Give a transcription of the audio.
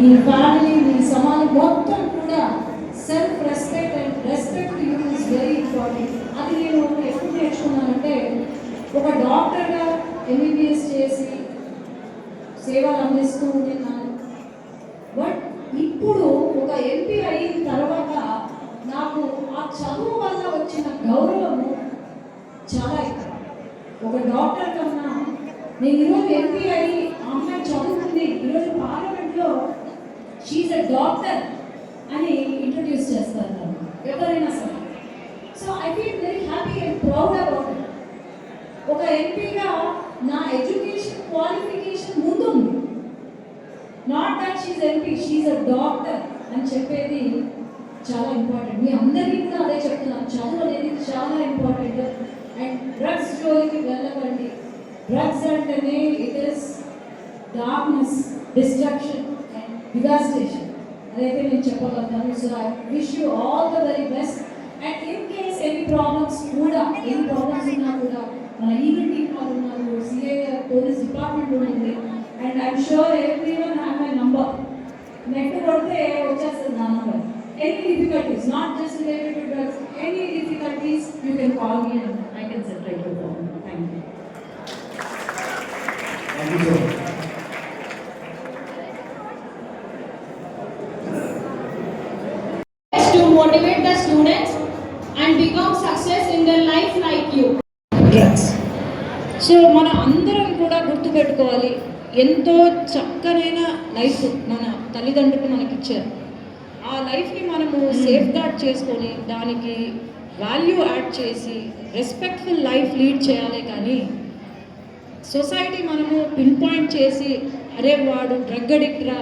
మీ family మీ సమాజం మొత్తం కూడా self respect and respect you is very important అది నేను ఎప్పుడు నేర్చుకున్నానంటే ఒక డాక్టర్గా ఎంబీబీఎస్ చేసి సేవలు అందిస్తూ ఉన్నాను బట్ ఇప్పుడు ఒక ఎంపీ అయిన తర్వాత నాకు ఆ చదువు వల్ల వచ్చిన గౌరవము చాలా ఎక్కువ. ఒక డాక్టర్ కన్నా నేను ఈరోజు ఎంపీ అయ్యి అమ్మాయి చదువుతుంది. ఈరోజు పార్లమెంట్లో షీఈ్ అ డాక్టర్ అని ఇంట్రడ్యూస్ చేస్తారు ఎవరైనా సరే. So I feel very happy and proud about ఒక ఎంపీగా నా ఎడ్యుకేషన్ క్వాలిఫికేషన్ ముందుంది. Not that she's MP she's a doctor అని చెప్పేది చాలా ఇంపార్టెంట్ మీ అందరికీ కూడా అదే చెప్తున్నాను. చదువు అనేది చాలా ఇంపార్టెంట్ అండ్ డ్రగ్స్ జోలికి వెళ్ళకండి. డ్రగ్స్ అంటేనే it is darkness destruction and devastation అదైతే నేను చెప్పగలుగుతాను so I wish you all the very best and in case any problems కూడా ఎన్ని ప్రాబ్లమ్స్ ఉన్నా కూడా మన ఈవెంట్ టీమ్ వాళ్ళు ఉన్నారు సిఐ పోలీస్ డిపార్ట్మెంట్ ఉంటుంది and I'm sure everyone have my number net కొడితే వచ్చేస్తుంది నా number any difficulties not just related to drugs any difficulties you can call me and I can settle your problem thank you thank you so much to motivate the students and become success in their life like you. Drugs so మనం అందరం కూడా గుర్తుపెట్టుకోవాలి. ఎంతో చక్కనైన life మన తల్లిదండ్రులు మనకి ఇచ్చారు ఆ లైఫ్ని మనము సేఫ్ గార్డ్ చేసుకొని దానికి వాల్యూ యాడ్ చేసి రెస్పెక్ట్ఫుల్ లైఫ్ లీడ్ చేయాలి కానీ సొసైటీ మనము పిన్ పాయింట్ చేసి అరే వాడు డ్రగ్ అడిక్ట్ రా